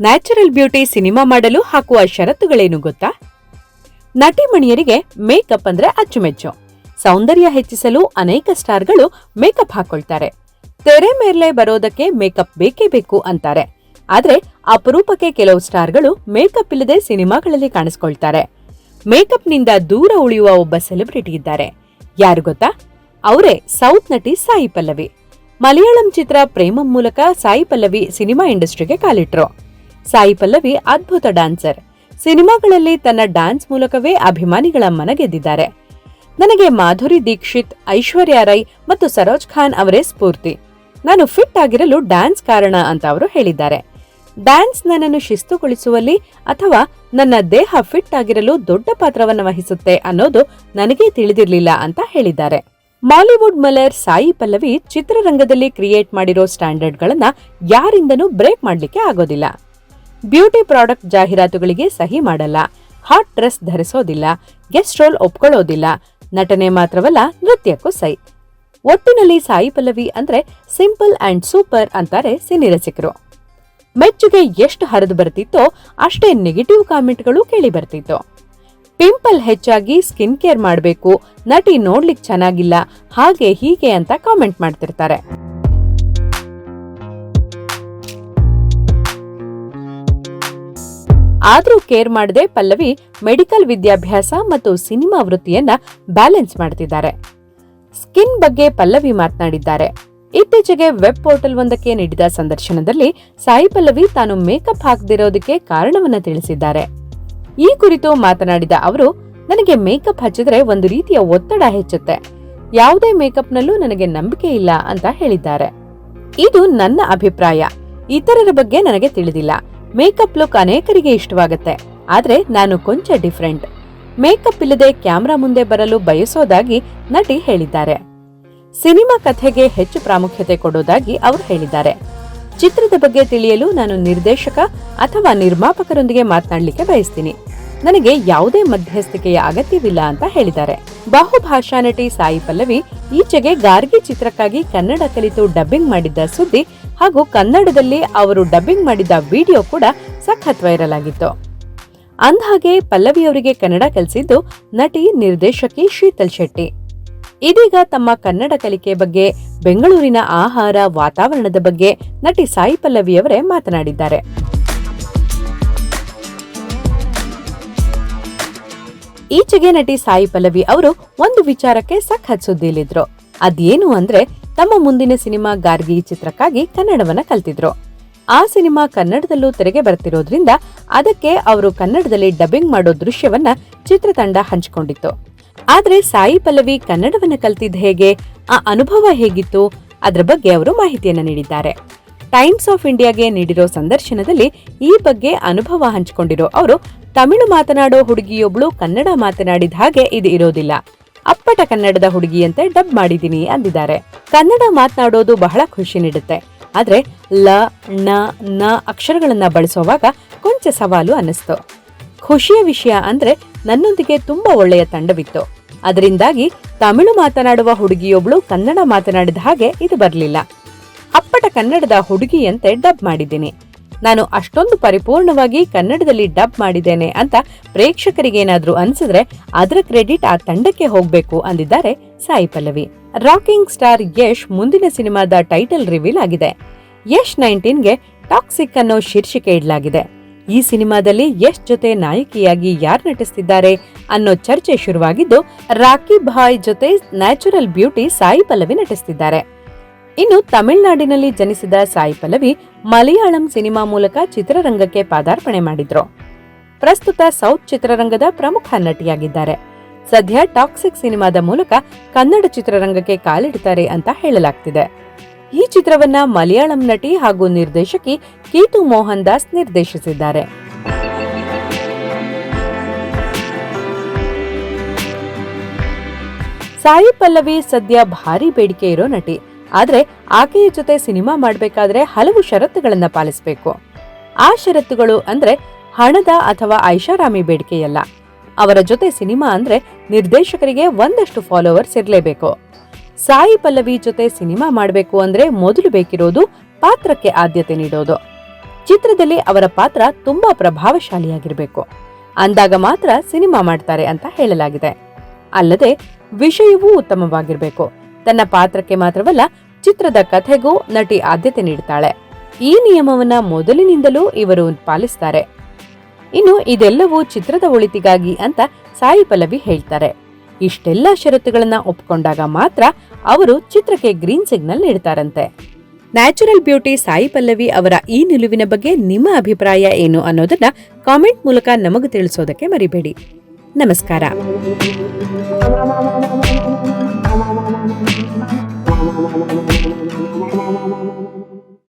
Natural beauty cinema ಮಾಡಲು ಹಾಕುವ ಷರತ್ತುಗಳೇನು ಗೊತ್ತಾ? ನಟಿಮಣಿಯರಿಗೆ ಮೇಕಪ್ ಅಂದ್ರೆ ಅಚ್ಚುಮೆಚ್ಚು. ಸೌಂದರ್ಯ ಹೆಚ್ಚಿಸಲು ಅನೇಕ ಸ್ಟಾರ್ಗಳು ಮೇಕಪ್ ಹಾಕೊಳ್ತಾರೆ. ತೆರೆ ಮೇಲೆ ಬರೋದಕ್ಕೆ ಮೇಕಪ್ ಬೇಕೇ ಬೇಕು ಅಂತಾರೆ. ಆದ್ರೆ ಅಪರೂಪಕ್ಕೆ ಕೆಲವು ಸ್ಟಾರ್ಗಳು ಮೇಕಪ್ ಇಲ್ಲದೆ ಸಿನಿಮಾಗಳಲ್ಲಿ ಕಾಣಿಸ್ಕೊಳ್ತಾರೆ. ಮೇಕಪ್ನಿಂದ ದೂರ ಉಳಿಯುವ ಒಬ್ಬ ಸೆಲೆಬ್ರಿಟಿ ಇದ್ದಾರೆ. ಯಾರು ಗೊತ್ತಾ? ಅವರೇ ಸೌತ್ ನಟಿ ಸಾಯಿ ಪಲ್ಲವಿ. ಮಲಯಾಳಂ ಚಿತ್ರ ಪ್ರೇಮಂ ಮೂಲಕ ಸಾಯಿ ಪಲ್ಲವಿ ಸಿನಿಮಾ ಇಂಡಸ್ಟ್ರಿಗೆ ಕಾಲಿಟ್ರು. ಸಾಯಿ ಪಲ್ಲವಿ ಅದ್ಭುತ ಡ್ಯಾನ್ಸರ್. ಸಿನಿಮಾಗಳಲ್ಲಿ ತನ್ನ ಡ್ಯಾನ್ಸ್ ಮೂಲಕವೇ ಅಭಿಮಾನಿಗಳ ಮನಗೆದ್ದಿದ್ದಾರೆ. ನನಗೆ ಮಾಧುರಿ ದೀಕ್ಷಿತ್, ಐಶ್ವರ್ಯ ರೈ ಮತ್ತು ಸರೋಜ್ ಖಾನ್ ಅವರೇ ಸ್ಫೂರ್ತಿ. ನಾನು ಫಿಟ್ ಆಗಿರಲು ಡ್ಯಾನ್ಸ್ ಕಾರಣ ಅಂತ ಅವರು ಹೇಳಿದ್ದಾರೆ. ಡ್ಯಾನ್ಸ್ ನನ್ನನ್ನು ಶಿಸ್ತುಗೊಳಿಸುವಲ್ಲಿ ಅಥವಾ ನನ್ನ ದೇಹ ಫಿಟ್ ಆಗಿರಲು ದೊಡ್ಡ ಪಾತ್ರವನ್ನು ವಹಿಸುತ್ತೆ ಅನ್ನೋದು ನನಗೆ ತಿಳಿದಿರಲಿಲ್ಲ ಅಂತ ಹೇಳಿದ್ದಾರೆ. ಮಾಲಿವುಡ್ ಮಲರ್ ಸಾಯಿ ಪಲ್ಲವಿ ಚಿತ್ರರಂಗದಲ್ಲಿ ಕ್ರಿಯೇಟ್ ಮಾಡಿರೋ ಸ್ಟ್ಯಾಂಡರ್ಡ್ಗಳನ್ನು ಯಾರಿಂದನೂ ಬ್ರೇಕ್ ಮಾಡಲಿಕ್ಕೆ ಆಗೋದಿಲ್ಲ. ಬ್ಯೂಟಿ ಪ್ರಾಡಕ್ಟ್ ಜಾಹೀರಾತುಗಳಿಗೆ ಸಹಿ ಮಾಡಲ್ಲ. ಹಾಟ್ ಡ್ರೆಸ್ ಧರಿಸೋದಿಲ್ಲ, ಗೆಸ್ಟ್ ರೋಲ್ ಒಪ್ಕೊಳ್ಳೋದಿಲ್ಲ, ನಟನೆ ಮಾತ್ರವಲ್ಲ, ನೃತ್ಯಕ್ಕೂ ಸೈ ಒಟ್ಟಿನಲ್ಲಿ ಸಾಯಿ ಪಲ್ಲವಿ ಅಂದ್ರೆ ಸಿಂಪಲ್ ಅಂಡ್ ಸೂಪರ್ ಅಂತಾರೆ ಸಿನಿರಸಿಕರು ಮೆಚ್ಚುಗೆ ಎಷ್ಟು ಹರಿದು ಬರ್ತಿತ್ತೋ ಅಷ್ಟೇ ನೆಗೆಟಿವ್ ಕಾಮೆಂಟ್ಗಳು ಕೇಳಿ ಬರ್ತಿತ್ತು. ಪಿಂಪಲ್ ಹೆಚ್ಚಾಗಿ ಸ್ಕಿನ್ ಕೇರ್ ಮಾಡಬೇಕು, ನಟಿ ನೋಡ್ಲಿಕ್ಕೆ ಚೆನ್ನಾಗಿಲ್ಲ, ಹಾಗೆ ಹೀಗೆ ಅಂತ ಕಾಮೆಂಟ್ ಮಾಡ್ತಿರ್ತಾರೆ. ಆದ್ರೂ ಕೇರ್ ಮಾಡದೆ ಪಲ್ಲವಿ ಮೆಡಿಕಲ್ ವಿದ್ಯಾಭ್ಯಾಸ ಮತ್ತು ಸಿನಿಮಾ ವೃತ್ತಿಯನ್ನ ಬ್ಯಾಲೆನ್ಸ್ ಮಾಡ್ತಿದ್ದಾರೆ. ಸ್ಕಿನ್ ಬಗ್ಗೆ ಪಲ್ಲವಿ ಮಾತನಾಡಿದ್ದಾರೆ. ಇತ್ತೀಚೆಗೆ ವೆಬ್ ಪೋರ್ಟಲ್ ಒಂದಕ್ಕೆ ನೀಡಿದ ಸಂದರ್ಶನದಲ್ಲಿ ಸಾಯಿ ಪಲ್ಲವಿ ತಾನು ಮೇಕಪ್ ಹಾಕದಿರೋದಕ್ಕೆ ಕಾರಣವನ್ನ ತಿಳಿಸಿದ್ದಾರೆ. ಈ ಕುರಿತು ಮಾತನಾಡಿದ ಅವರು, ನನಗೆ ಮೇಕಪ್ ಹಚ್ಚಿದ್ರೆ ಒಂದು ರೀತಿಯ ಒತ್ತಡ ಹೆಚ್ಚುತ್ತೆ. ಯಾವುದೇ ಮೇಕಪ್ನಲ್ಲೂ ನನಗೆ ನಂಬಿಕೆ ಇಲ್ಲ ಅಂತ ಹೇಳಿದ್ದಾರೆ. ಇದು ನನ್ನ ಅಭಿಪ್ರಾಯ. ಇತರರ ಬಗ್ಗೆ ನನಗೆ ತಿಳಿದಿಲ್ಲ. ಮೇಕಪ್ ಲುಕ್ ಅನೇಕರಿಗೆ ಇಷ್ಟವಾಗುತ್ತೆ. ಆದ್ರೆ ನಾನು ಕೊಂಚ ಡಿಫ್ರೆಂಟ್. ಮೇಕಪ್ ಇಲ್ಲದೆ ಕ್ಯಾಮ್ರಾ ಮುಂದೆ ಬರಲು ಬಯಸೋದಾಗಿ ನಟಿ ಹೇಳಿದ್ದಾರೆ. ಸಿನಿಮಾ ಕಥೆಗೆ ಹೆಚ್ಚು ಪ್ರಾಮುಖ್ಯತೆ ಕೊಡೋದಾಗಿ ಅವರು ಹೇಳಿದ್ದಾರೆ. ಚಿತ್ರದ ಬಗ್ಗೆ ತಿಳಿಯಲು ನಾನು ನಿರ್ದೇಶಕ ಅಥವಾ ನಿರ್ಮಾಪಕರೊಂದಿಗೆ ಮಾತನಾಡಲಿಕ್ಕೆ ಬಯಸ್ತೀನಿ. ನನಗೆ ಯಾವುದೇ ಮಧ್ಯಸ್ಥಿಕೆಯ ಅಗತ್ಯವಿಲ್ಲ ಅಂತ ಹೇಳಿದ್ದಾರೆ. ಬಹುಭಾಷಾ ನಟಿ ಸಾಯಿ ಪಲ್ಲವಿ ಈಚೆಗೆ ಗಾರ್ಗಿ ಚಿತ್ರಕ್ಕಾಗಿ ಕನ್ನಡ ಕಲಿತು ಡಬ್ಬಿಂಗ್ ಮಾಡಿದ್ದ ಸುದ್ದಿ ಹಾಗೂ ಕನ್ನಡದಲ್ಲಿ ಅವರು ಡಬ್ಬಿಂಗ್ ಮಾಡಿದ್ದ ವಿಡಿಯೋ ಕೂಡ ಸಖತ್ ವೈರಲ್ ಆಗಿತ್ತು ಅಂದಹಾಗೆ ಪಲ್ಲವಿ ಅವರಿಗೆ ಕನ್ನಡ ಕಲಿಸಿದ್ದು ನಟಿ ನಿರ್ದೇಶಕಿ ಶೀತಲ್ ಶೆಟ್ಟಿ. ಇದೀಗ ತಮ್ಮ ಕನ್ನಡ ಕಲಿಕೆ ಬಗ್ಗೆ, ಬೆಂಗಳೂರಿನ ಆಹಾರ ವಾತಾವರಣದ ಬಗ್ಗೆ ನಟಿ ಸಾಯಿ ಪಲ್ಲವಿಯವರೇ ಮಾತನಾಡಿದ್ದಾರೆ. ಈಚೆಗೆ ನಟಿ ಸಾಯಿ ಪಲ್ಲವಿ ಅವರು ಒಂದು ವಿಚಾರಕ್ಕೆ ಸಖತ್ ಸುದ್ದಿಲಿದ್ರು ಅದೇನು ಅಂದ್ರೆ, ತಮ್ಮ ಮುಂದಿನ ಸಿನಿಮಾ ಗಾರ್ಗಿ ಚಿತ್ರಕ್ಕಾಗಿ ಕನ್ನಡವನ್ನ ಕಲ್ತಿದ್ರು. ಆ ಸಿನಿಮಾ ಕನ್ನಡದಲ್ಲೂ ತೆರೆಗೆ ಬರ್ತಿರೋದ್ರಿಂದ ಅದಕ್ಕೆ ಅವರು ಕನ್ನಡದಲ್ಲಿ ಡಬ್ಬಿಂಗ್ ಮಾಡೋ ದೃಶ್ಯವನ್ನ ಚಿತ್ರತಂಡ ಹಂಚಿಕೊಂಡಿತ್ತು. ಆದ್ರೆ ಸಾಯಿ ಪಲ್ಲವಿ ಕನ್ನಡವನ್ನ ಕಲ್ತಿದ್ ಹೇಗೆ, ಆ ಅನುಭವ ಹೇಗಿತ್ತು, ಅದರ ಬಗ್ಗೆ ಅವರು ಮಾಹಿತಿಯನ್ನ ನೀಡಿದ್ದಾರೆ. ಟೈಮ್ಸ್ ಆಫ್ ಇಂಡಿಯಾಗೆ ನೀಡಿರೋ ಸಂದರ್ಶನದಲ್ಲಿ ಈ ಬಗ್ಗೆ ಅನುಭವ ಹಂಚಿಕೊಂಡಿರೋ ಅವರು, ತಮಿಳು ಮಾತನಾಡೋ ಹುಡುಗಿಯೊಬ್ಳು ಕನ್ನಡ ಮಾತನಾಡಿದ ಹಾಗೆ ಇದು ಇರೋದಿಲ್ಲ. ಅಪ್ಪಟ ಕನ್ನಡದ ಹುಡುಗಿಯಂತೆ ಡಬ್ ಮಾಡಿದ್ದೀನಿ ಅಂದಿದ್ದಾರೆ. ಕನ್ನಡ ಮಾತನಾಡೋದು ಬಹಳ ಖುಷಿ ನೀಡುತ್ತೆ. ಆದ್ರೆ ಲ, ಣ, ನ ಅಕ್ಷರಗಳನ್ನ ಬಳಸುವಾಗ ಕೊಂಚ ಸವಾಲು ಅನ್ನಿಸ್ತು. ಖುಷಿಯ ವಿಷಯ ಅಂದ್ರೆ ನನ್ನೊಂದಿಗೆ ತುಂಬಾ ಒಳ್ಳೆಯ ತಂಡವಿತ್ತು. ಅದರಿಂದಾಗಿ ತಮಿಳು ಮಾತನಾಡುವ ಹುಡುಗಿಯೊಬ್ಳು ಕನ್ನಡ ಮಾತನಾಡಿದ ಹಾಗೆ ಇದು ಬರಲಿಲ್ಲ. ಕನ್ನಡದ ಹುಡುಗಿಯಂತೆ ಡಬ್ ಮಾಡಿದ್ದೀನಿ. ನಾನು ಅಷ್ಟೊಂದು ಪರಿಪೂರ್ಣವಾಗಿ ಕನ್ನಡದಲ್ಲಿ ಡಬ್ ಮಾಡಿದ್ದೇನೆ ಅಂತ ಪ್ರೇಕ್ಷಕರಿಗೇನಾದ್ರೂ ಅನ್ಸಿದ್ರೆ ಅದರ ಕ್ರೆಡಿಟ್ ಆ ತಂಡಕ್ಕೆ ಹೋಗ್ಬೇಕು ಅಂದಿದ್ದಾರೆ ಸಾಯಿ ಪಲ್ಲವಿ. ರಾಕಿಂಗ್ ಸ್ಟಾರ್ ಯಶ್ ಮುಂದಿನ ಸಿನಿಮಾದ ಟೈಟಲ್ ರಿವೀಲ್ ಆಗಿದೆ. ಯಶ್ ನೈನ್ಟೀನ್ಗೆ ಟಾಕ್ಸಿಕ್ ಅನ್ನೋ ಶೀರ್ಷಿಕೆ ಇಡಲಾಗಿದೆ. ಈ ಸಿನಿಮಾದಲ್ಲಿ ಯಶ್ ಜೊತೆ ನಾಯಕಿಯಾಗಿ ಯಾರು ನಟಿಸ್ತಿದ್ದಾರೆ ಅನ್ನೋ ಚರ್ಚೆ ಶುರುವಾಗಿದ್ದು ರಾಕಿ ಭಾಯ್ ಜೊತೆ ನ್ಯಾಚುರಲ್ ಬ್ಯೂಟಿ ಸಾಯಿ ಪಲ್ಲವಿ ನಟಿಸ್ತಿದ್ದಾರೆ. ಇನ್ನು ತಮಿಳುನಾಡಿನಲ್ಲಿ ಜನಿಸಿದ ಸಾಯಿ ಪಲ್ಲವಿ ಮಲಯಾಳಂ ಸಿನಿಮಾ ಮೂಲಕ ಚಿತ್ರರಂಗಕ್ಕೆ ಪಾದಾರ್ಪಣೆ ಮಾಡಿದ್ರು. ಪ್ರಸ್ತುತ ಸೌತ್ ಚಿತ್ರರಂಗದ ಪ್ರಮುಖ ನಟಿಯಾಗಿದ್ದಾರೆ. ಸದ್ಯ ಟಾಕ್ಸಿಕ್ ಸಿನಿಮಾದ ಮೂಲಕ ಕನ್ನಡ ಚಿತ್ರರಂಗಕ್ಕೆ ಕಾಲಿಡುತ್ತಾರೆ ಅಂತ ಹೇಳಲಾಗ್ತಿದೆ. ಈ ಚಿತ್ರವನ್ನ ಮಲಯಾಳಂ ನಟಿ ಹಾಗೂ ನಿರ್ದೇಶಕಿ ಕೀತು ಮೋಹನ್ ದಾಸ್ ನಿರ್ದೇಶಿಸಿದ್ದಾರೆ. ಸಾಯಿ ಪಲ್ಲವಿ ಸದ್ಯ ಭಾರಿ ಬೇಡಿಕೆ ಇರೋ ನಟಿ. ಆದ್ರೆ ಆಕೆಯ ಜೊತೆ ಸಿನಿಮಾ ಮಾಡಬೇಕಾದ್ರೆ ಹಲವು ಷರತ್ತುಗಳನ್ನ ಪಾಲಿಸಬೇಕು. ಆ ಷರತ್ತುಗಳು ಅಂದ್ರೆ ಹಣದ ಅಥವಾ ಐಷಾರಾಮಿ ಬೇಡಿಕೆಯಲ್ಲ. ಅವರ ಜೊತೆ ಸಿನಿಮಾ ಅಂದ್ರೆ ನಿರ್ದೇಶಕರಿಗೆ ಒಂದಷ್ಟು ಫಾಲೋವರ್ಸ್ ಇರಲೇಬೇಕು. ಸಾಯಿ ಪಲ್ಲವಿ ಜೊತೆ ಸಿನಿಮಾ ಮಾಡಬೇಕು ಅಂದ್ರೆ ಮೊದಲು ಬೇಕಿರೋದು ಪಾತ್ರಕ್ಕೆ ಆದ್ಯತೆ ನೀಡೋದು. ಚಿತ್ರದಲ್ಲಿ ಅವರ ಪಾತ್ರ ತುಂಬಾ ಪ್ರಭಾವಶಾಲಿಯಾಗಿರಬೇಕು. ಅಂದಾಗ ಮಾತ್ರ ಸಿನಿಮಾ ಮಾಡ್ತಾರೆ ಅಂತ ಹೇಳಲಾಗಿದೆ. ಅಲ್ಲದೆ ವಿಷಯವೂ ಉತ್ತಮವಾಗಿರಬೇಕು. ತನ್ನ ಪಾತ್ರಕ್ಕೆ ಮಾತ್ರವಲ್ಲ, ಚಿತ್ರದ ಕಥೆಗೂ ನಟಿ ಆದ್ಯತೆ ನೀಡುತ್ತಾಳೆ. ಈ ನಿಯಮವನ್ನ ಮೊದಲಿನಿಂದಲೂ ಇವರು ಪಾಲಿಸ್ತಾರೆ. ಇನ್ನು ಇದೆಲ್ಲವೂ ಚಿತ್ರದ ಒಳಿತಿಗಾಗಿ ಅಂತ ಸಾಯಿ ಪಲ್ಲವಿ ಹೇಳ್ತಾರೆ. ಇಷ್ಟೆಲ್ಲ ಷರತ್ತುಗಳನ್ನ ಒಪ್ಕೊಂಡಾಗ ಮಾತ್ರ ಅವರು ಚಿತ್ರಕ್ಕೆ ಗ್ರೀನ್ ಸಿಗ್ನಲ್ ನೀಡ್ತಾರಂತೆ. ನ್ಯಾಚುರಲ್ ಬ್ಯೂಟಿ ಸಾಯಿ ಪಲ್ಲವಿ ಅವರ ಈ ನಿಲುವಿನ ಬಗ್ಗೆ ನಿಮ್ಮ ಅಭಿಪ್ರಾಯ ಏನು ಅನ್ನೋದನ್ನ ಕಾಮೆಂಟ್ ಮೂಲಕ ನಮಗೆ ತಿಳಿಸೋದಕ್ಕೆ ಮರಿಬೇಡಿ. ನಮಸ್ಕಾರ.